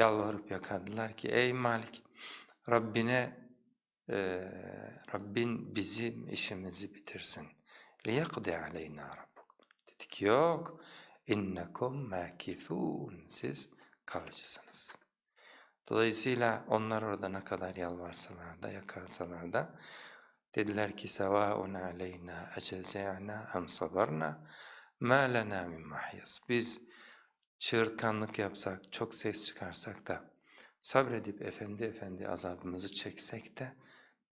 yalvarıp yakardılar ki ey Malik Rabbine e, Rabbin bizim işimizi bitirsin. لِيَقْدِ عَلَيْنَا رَبُّكُ Dedi ki yok innekum makithun siz kalıcısınız. Dolayısıyla onlar orada ne kadar yalvarsalar da yakarsalar da dediler ki sevaun aleyna eceze'na em sabarna ma lena min mahyas. Biz çığırtkanlık yapsak, çok ses çıkarsak da sabredip efendi efendi azabımızı çeksek de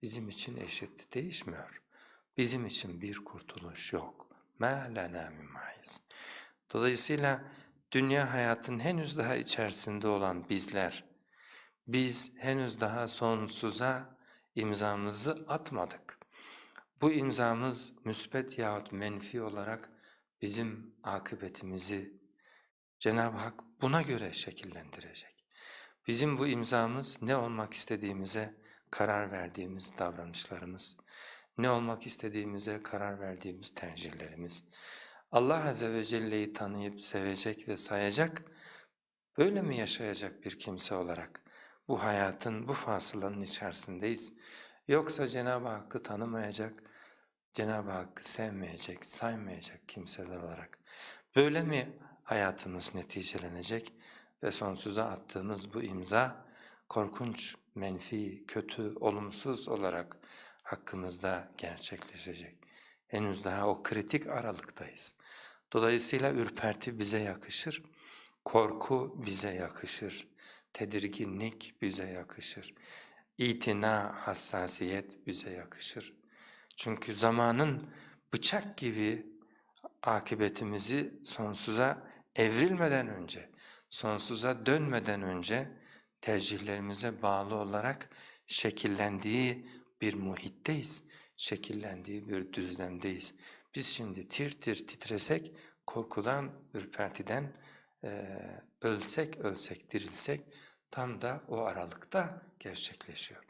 bizim için eşit değişmiyor. Bizim için bir kurtuluş yok. Min mahyas. Dolayısıyla dünya hayatın henüz daha içerisinde olan bizler, biz henüz daha sonsuza imzamızı atmadık. Bu imzamız müsbet yahut menfi olarak bizim akıbetimizi Cenab-ı Hak buna göre şekillendirecek. Bizim bu imzamız ne olmak istediğimize karar verdiğimiz davranışlarımız, ne olmak istediğimize karar verdiğimiz tercihlerimiz. Allah Azze ve Celle'yi tanıyıp sevecek ve sayacak, böyle mi yaşayacak bir kimse olarak bu hayatın, bu fasılanın içerisindeyiz? Yoksa Cenab-ı Hakk'ı tanımayacak, Cenab-ı Hakk'ı sevmeyecek, saymayacak kimseler olarak böyle mi hayatımız neticelenecek ve sonsuza attığımız bu imza korkunç, menfi, kötü, olumsuz olarak hakkımızda gerçekleşecek. Henüz daha o kritik aralıktayız. Dolayısıyla ürperti bize yakışır, korku bize yakışır, tedirginlik bize yakışır, itina, hassasiyet bize yakışır. Çünkü zamanın bıçak gibi akıbetimizi sonsuza evrilmeden önce, sonsuza dönmeden önce tercihlerimize bağlı olarak şekillendiği bir muhitteyiz, şekillendiği bir düzlemdeyiz. Biz şimdi tir tir titresek, korkudan, ürpertiden eee, ölsek ölsek dirilsek tam da o aralıkta gerçekleşiyor.